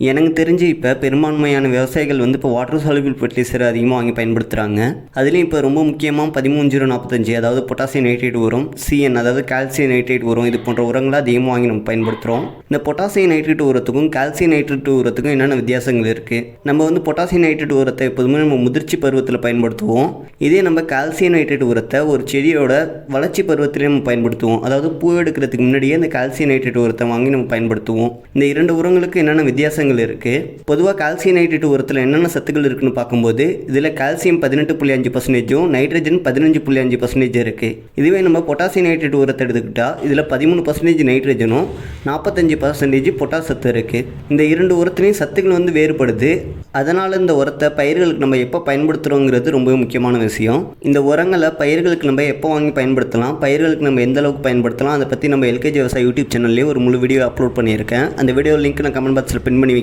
எனக்கு தெரிஞ்சு இப்போ பெரும்பான்மையான விவசாயிகள் வந்து இப்போ வாட்டர் சாலுபிள் ஃபெர்டிலைசர் அதிகமாக வாங்கி பயன்படுத்துகிறாங்க அதுலேயும் இப்போ ரொம்ப முக்கியமாக பதிமூணு ஜீரோ நாற்பத்தஞ்சு அதாவது பொட்டாசியம் நைட்ரேட் உரம் சிஎன் அதாவது கால்சியம் நைட்ரேட் உரம் இது போன்ற உரங்களை அதிகமாக வாங்கி நம்ம பயன்படுத்துகிறோம் இந்த பொட்டாசியம் நைட்ரேட் உரத்துக்கும் கால்சியம் நைட்ரேட் உரத்துக்கும் என்னென்ன வித்தியாசங்கள் இருக்குது நம்ம வந்து பொட்டாசியம் நைட்ரேட் உரத்தை எப்போதுமே நம்ம முதிர்ச்சி பருவத்தில் பயன்படுத்துவோம். இதே நம்ம கால்சியம் நைட்ரேட் உரத்தை ஒரு செடியோட வளர்ச்சி பருவத்திலே நம்ம பயன்படுத்துவோம். அதாவது பூ எடுக்கிறதுக்கு முன்னாடியே இந்த கால்சியம் நைட்ரேட் உரத்தை வாங்கி நம்ம பயன்படுத்துவோம். இந்த இரண்டு உரங்களுக்கு என்னென்ன வித்தியாசங்கள் இருக்குது பொதுவாக கால்சியம் நைட்ரேட் உரத்தில் என்னென்ன சத்துக்கள் இருக்குன்னு பார்க்கும்போது இதில் கால்சியம் பதினெட்டு புள்ளி அஞ்சு பர்சன்டேஜும் நைட்ரஜன் பதினஞ்சு புள்ளி அஞ்சு பர்சன்டேஜ் இருக்குது இதுவே நம்ம பொட்டாசியம் நைட்ரேட் உரத்தை எடுத்துக்கிட்டால் இதில் பதிமூணு பர்சன்டேஜ் நைட்ரஜனும் நாற்பத்தஞ்சு பர்சன்டேஜ் பொட்டாஸ் சத்து இருக்குது இந்த இரண்டு உரத்துலேயும் சத்துக்கள் வந்து வேறுபடுது. அதனால் இந்த உரத்தை பயிர்களுக்கு நம்ம எப்போ பயன்படுத்துகிறோங்கிறது ரொம்ப முக்கியமான விஷயம். இந்த உரங்களை பயிர்களுக்கு நம்ம எப்போ வாங்கி பயன்படுத்தலாம் பயிர்களுக்கு நம்ம எந்த அளவுக்கு பயன்படுத்தலாம் அதை பற்றி நம்ம எல்கேஜி விவசாய யூடியூப் சேனல்லேயே ஒரு முழு வீடியோ அப்லோட் பண்ணியிருக்கேன். அந்த வீடியோ லிங்க் நான் கமெண்ட் பாக்ஸில் பின் பண்ணி